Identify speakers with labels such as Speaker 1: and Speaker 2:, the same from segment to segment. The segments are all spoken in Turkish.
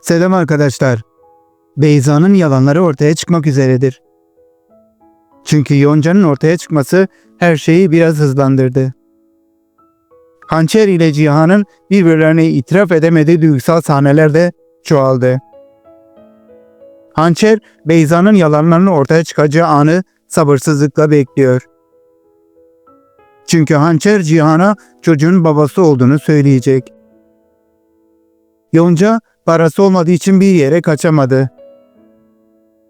Speaker 1: Selam arkadaşlar. Beyza'nın yalanları ortaya çıkmak üzeredir. Çünkü Yonca'nın ortaya çıkması her şeyi biraz hızlandırdı. Hançer ile Cihan'ın birbirlerine itiraf edemediği duygusal sahneler de çoğaldı. Hançer, Beyza'nın yalanlarını ortaya çıkacağı anı sabırsızlıkla bekliyor. Çünkü Hançer Cihan'a çocuğun babası olduğunu söyleyecek. Yonca parası olmadığı için bir yere kaçamadı.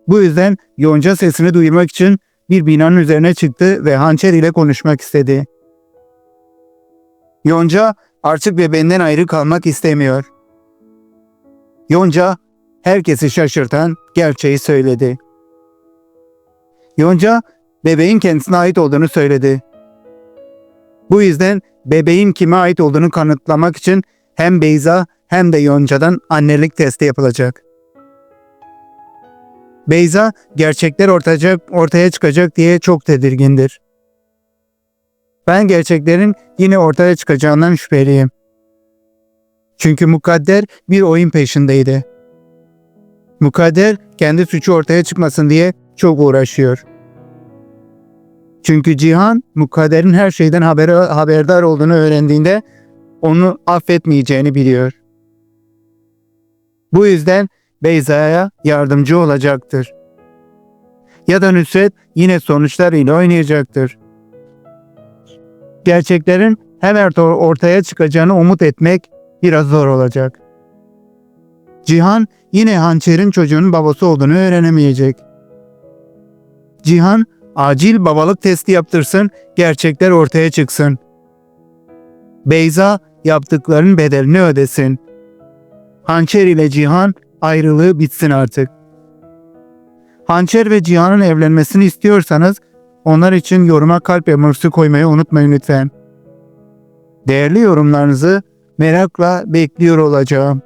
Speaker 1: Bu yüzden Yonca sesini duyurmak için bir binanın üzerine çıktı ve hançer ile konuşmak istedi. Yonca artık bebeğinden ayrı kalmak istemiyor. Yonca herkesi şaşırtan gerçeği söyledi. Yonca bebeğin kendisine ait olduğunu söyledi. Bu yüzden bebeğin kime ait olduğunu kanıtlamak için hem Beyza hem de Yonca'dan annelik testi yapılacak. Beyza gerçekler ortaya, ortaya çıkacak diye çok tedirgindir. Ben gerçeklerin yine ortaya çıkacağından şüpheliyim. Çünkü Mukadder bir oyun peşindeydi. Mukadder kendi suçu ortaya çıkmasın diye çok uğraşıyor. Çünkü Cihan Mukadder'in her şeyden haber, haberdar olduğunu öğrendiğinde onu affetmeyeceğini biliyor. Bu yüzden Beyza'ya yardımcı olacaktır. Ya da Nusret yine sonuçlarıyla oynayacaktır. Gerçeklerin hemen or- ortaya çıkacağını umut etmek biraz zor olacak. Cihan yine hançerin çocuğunun babası olduğunu öğrenemeyecek. Cihan acil babalık testi yaptırsın, gerçekler ortaya çıksın. Beyza yaptıklarının bedelini ödesin. Hançer ile Cihan ayrılığı bitsin artık. Hançer ve Cihan'ın evlenmesini istiyorsanız onlar için yoruma kalp emoji koymayı unutmayın lütfen. Değerli yorumlarınızı merakla bekliyor olacağım.